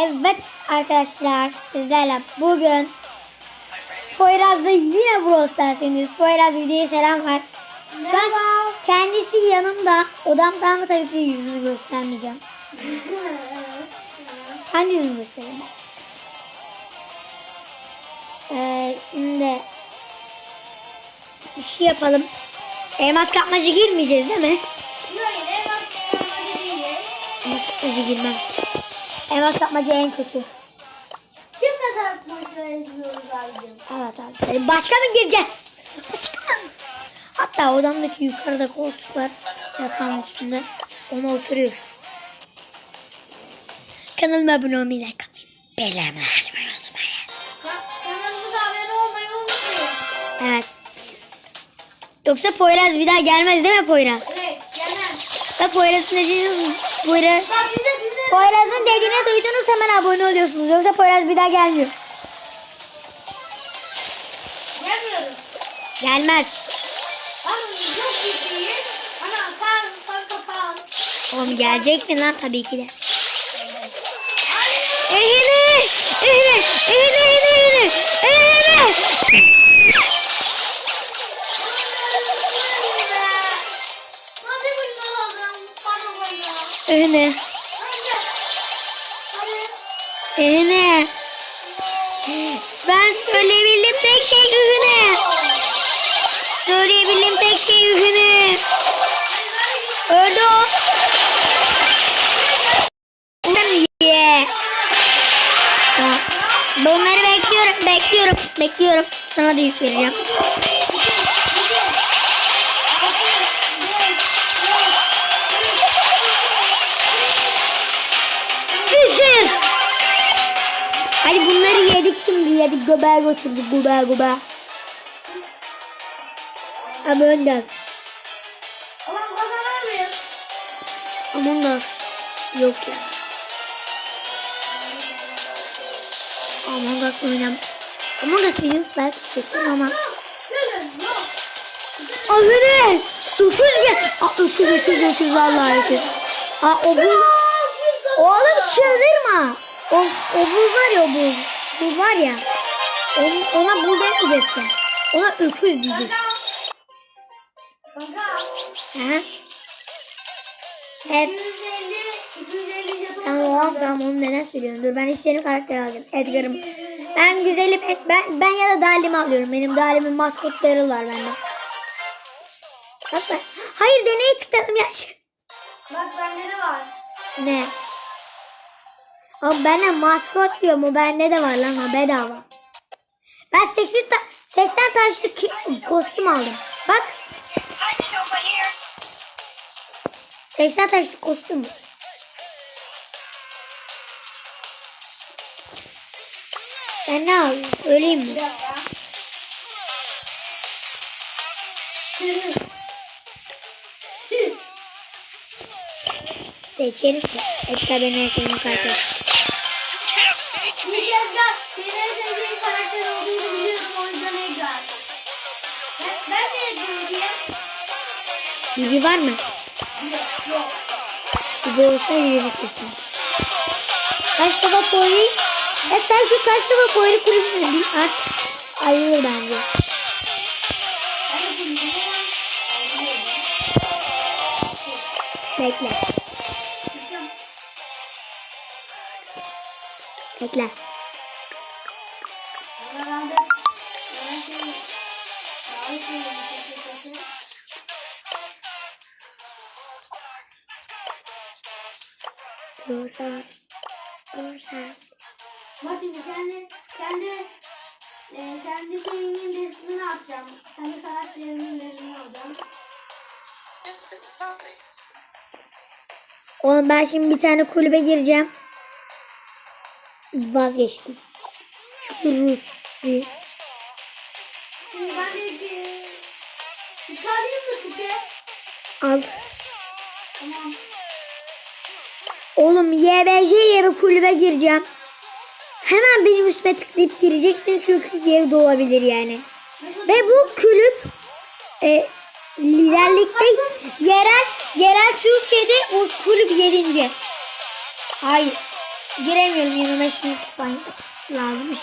Evet arkadaşlar sizlerle bugün Poyraz'da yine Brawl Stars'ındayız. Poyraz videoya selam ver. Şu an kendisi yanımda. Odamda ama tabii ki yüzünü göstermeyeceğim. Kendi yüzümü göstereyim. Ee, şimdi bir şey yapalım. Elmas kapmaca girmeyeceğiz değil mi? Elmas kapmaca girmem. Elmas kapmaca en kötü. Atak maçları izliyoruz abicim. Evet abi. Sen başka mı gireceğiz? Başka mı? Hatta odamdaki yukarıda koltuk var. Yatağın üstünde. Ona oturuyor. Kanalıma abone olmayı like atmayı. Belanı açmayı unutmayın. Kanalımıza abone olmayı unutmayın. Evet. Yoksa Poyraz bir daha gelmez değil mi Poyraz? Evet, gelmem. Ve Poyraz'ın dediğini Poyraz, Bak Poyraz'ın dediğini duydunuz hemen abone oluyorsunuz. Yoksa Poyraz bir daha gelmiyor. gelmiyorum. Gelmez. Oğlum geleceksin lan tabii ki de. Ehine! Ehine! Ehine! Ehine! Ehine! Ehine! Ehine! Ehine! Ben söyleyebildiğim tek şey ühüne. Söyleyebildiğim tek şey ühüne. Öldü o. Ulan ye. Bunları bekliyorum, bekliyorum, bekliyorum. Sana da yük vereceğim. Hadi bunları yedik şimdi yedik göbeğe götürdük göbeğe göbeğe. Ama önce Ulan kazanır mıyız? Among Us yok ya. Among Us oynam. Among Us videosu belki çekerim ama. Ne? Öküz gel. Aa öküz öküz öküz vallahi öküz. Aa o bu. Oğlum çıldırma. O, o bul var ya o bul. Bul var ya. Onun, ona bul demeyeceksin. Ona öküz diyeceksin. Aha. Evet. 250, 250 jeton. Tamam tamam onu neden söylüyorsun? Dur ben hiç senin karakteri alacağım. Edgar'ım. Ben güzelim. Ben, ben ya da Dalim'i alıyorum. Benim Dalim'in maskotları var bende. Bak ben. Hayır deneye tıkladım ya. Bak bende ne var? Ne? Ama bende maskot diyor mu? Bende de var lan o bedava. Ben 80, ta 80 taşlı kostüm aldım. Bak. 80 taşlı kostüm. Sen ne aldın? Söyleyeyim mi? Seçerim ki. Benim en sevdiğim Bibi var mı? Bibi olsa Bibi seçerim. Taş kafa boyu. Ya sen şu taş kafa boyu kurayım bir artık ayrılır bence. Bekle. Bekle. Ama ben Rosas. Rosas. Bak şimdi kendi kendi e, kendi şeyimin resmini atacağım. Kendi karakterimin resmini alacağım. Oğlum ben şimdi bir tane kulübe gireceğim. Vazgeçtim. Çünkü Rus bir. Oğlum YBC'ye bir kulübe gireceğim. Hemen benim üstüme tıklayıp gireceksin çünkü yeri dolabilir yani. Ve bu kulüp e, liderlikte yerel yerel Türkiye'de o kulüp yedinci. Hayır. giremiyorum 25 bin kupayım lazımmış.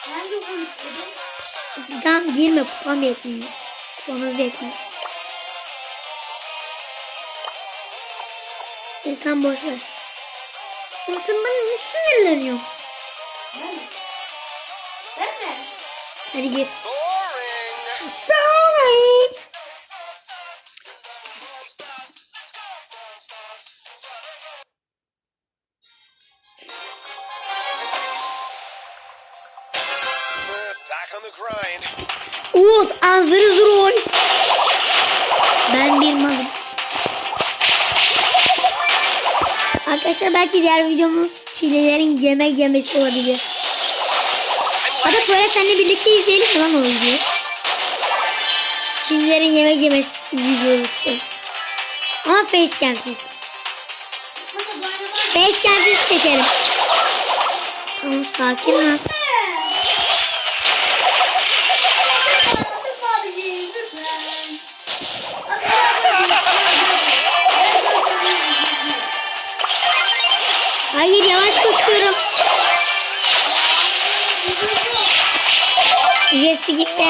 Hangi kulüp dedin? Tam girme kupam yetmiyor. Kupamız yetmez. E, tam boş ver. Sen bana ne sinirleniyorsun? Ben mi? Ben mi? Hadi gir. Arkadaşlar belki diğer videomuz çilelerin yemek yemesi olabilir. Hadi böyle seninle birlikte izleyelim lan o videoyu? Çinlilerin yemek yemesi videosu. Ama facecam'siz. Facecam'siz çekelim. Tamam sakin ol. Koşuyorum. Jesse gitti.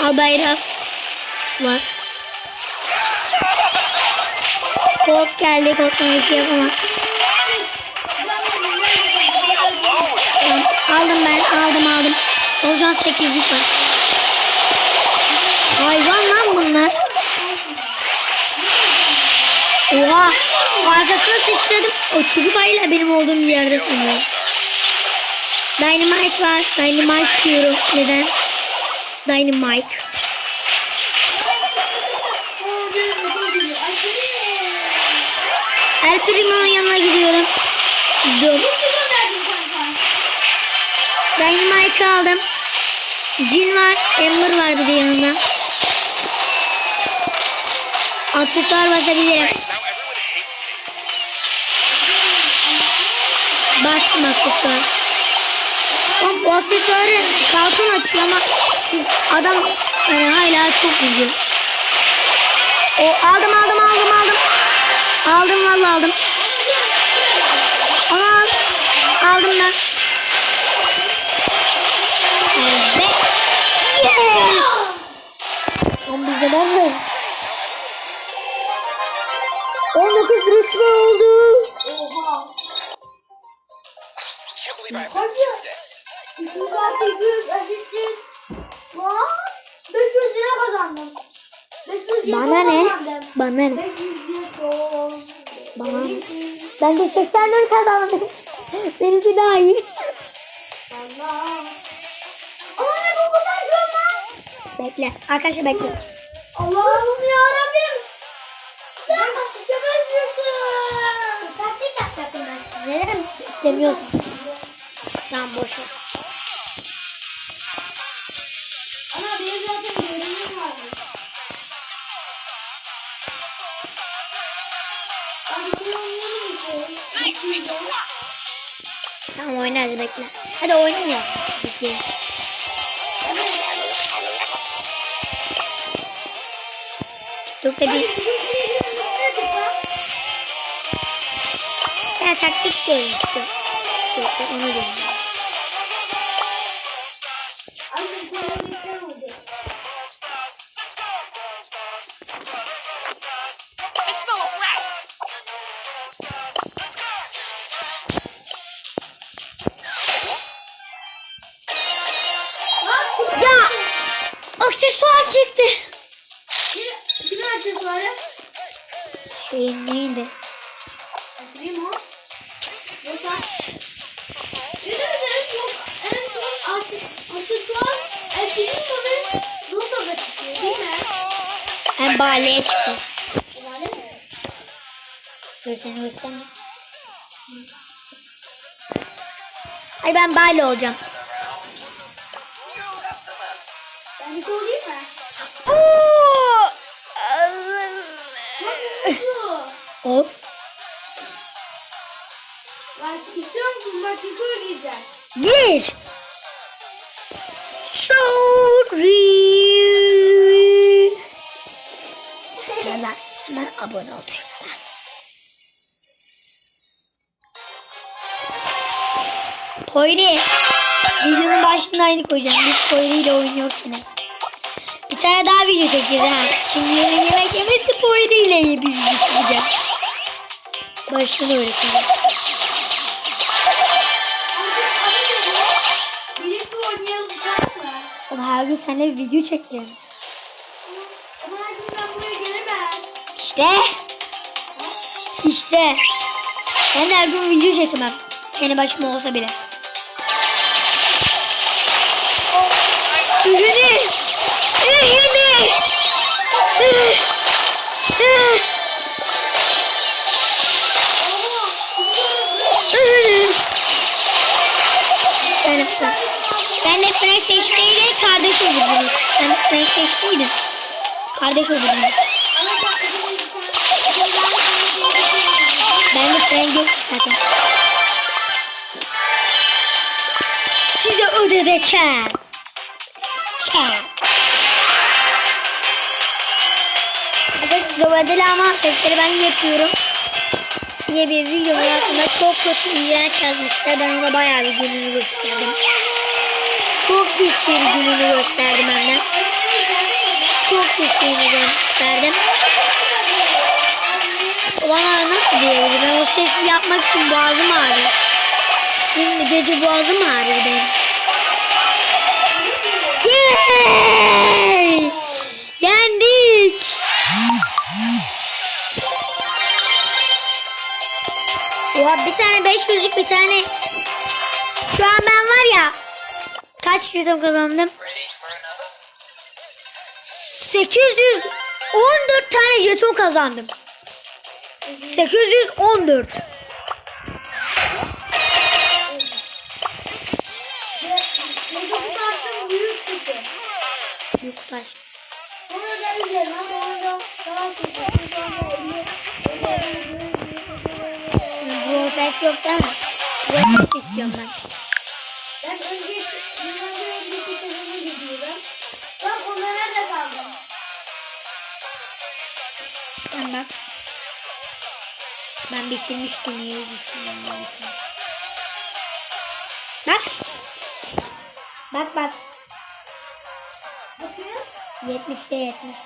Al bayrak var. Kod geldi. Koddan bir şey yapamaz. Aldım ben. Aldım aldım. O şu an 8'lik var. Hayvan lan bunlar. Oha. Arkasına sıçradım. O çocuk ayıyla benim olduğum bir yerde sanıyor. Dynamite var. Dynamite diyorum. Neden? Dynamite. El Primo'nun yanına gidiyorum. Gidiyorum. Dynamite aldım. Jin var. Ember var bir de yanında. Aksesuar basabilirim. Bastım aksesuar. Ama bu aksesuarı kalkan açıyor adam yani hala çok güzel. O aldım aldım aldım aldım. Aldım vallahi aldım. Onu al. Aldım ben. Evet. Yes. Son bizde ben de. 19 rütbe oldu. Do this. 200 eşittir. Lan 500 lira kazandım. 500 lira Bana ne? kazandım. Bana ne? 500 lira. Bana ne? Ben de 84 kazandım. Benimki daha iyi. Allah. Ama ne bu kadar çok lan? Bekle. Arkadaşlar bekle. Allah'ım yarabbim. Ben yapıyorsun. Taktik ben sana. Neden beklemiyorsun? Tamam boş ver. Ama benim zaten görevim varmış. Hadi şey oynayalım piece of work. Tamam oynarız bekle. Hadi oynayalım ya. Peki. TikTok'ta bir tane taktik görmüştüm. TikTok'ta onu diyorum. Şeyin neydi? Bakayım o. Yoksa. Arkadaşlar en çok en çok akse- aksesuar Elfinin ve Rosa'da çıkıyor değil mi? Ben baleye çıktı. Öyle mi? Dur seni göstereyim. Ay ben bale olacağım. Ben de olayım mı? Oo! Kiko'ya gireceğim. Gir. Sorry. hemen, hemen abone ol şuna bas. Videonun başında aynı koyacağım. Biz Koyri ile oynuyorken. Bir tane daha video çekeceğiz. Şimdi yine yemek yemesi Koyri ile bir video çekeceğim. Başını öğreteceğim. Birlikte oynayalım tamam mı? Ama her gün seninle video çekeceğim. Ama her gün ben buraya gelemem. İşte. İşte. Ben her gün video çekemem. Kendi başıma olsa bile. Ürünü. Sen de Frank seçtiğiyle kardeş olurdunuz. Sen de Frank seçtiydin. Kardeş olurdunuz. Ben de Frank yok zaten. Size ödeteceğim. Çem. Arkadaşlar ödeli ama sesleri ben yapıyorum. Diye bir video var aslında çok kötü iğrenç yazmışlar. Ben ona bayağı bir gününü gösterdim. Çok pis bir gününü gösterdim benden. Çok pis gününü gösterdim. Bana nasıl diyebilir? Ben o sesi yapmak için boğazım ağrıyor. Dün gece boğazım ağrıyor benim. Yay! Yendik. Oha bir tane 500'lük bir tane. Şu an ben var ya kaç yüzüm kazandım? 814 tane jeton kazandım. 814. Çocuk taşın büyük taş. Ölüyor. Brofes yok değil mi? Brofes istiyorum ben. Ben Sen bak. Ben bitirmiştim iyi düşünüyorum ben bitirmiş. Bak. Bak bak. Bakayım. 70'te 70.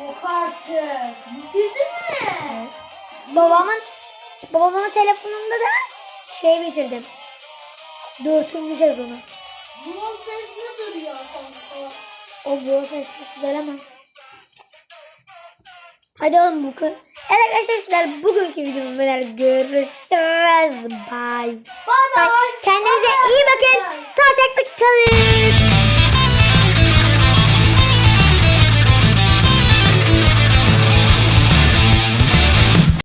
Yok artık. Bitirdin mi? Evet. Babamın babamın telefonunda da şey bitirdim. Dördüncü sezonu. Bu nasıl diyor kanka? O Brofes çok güzel ama. Hadi oğlum bu. Evet arkadaşlar sizler bugünkü videomuzda görüşürüz. Bye. Bay bay. Kendinize iyi bakın. Sağlıcakla kalın.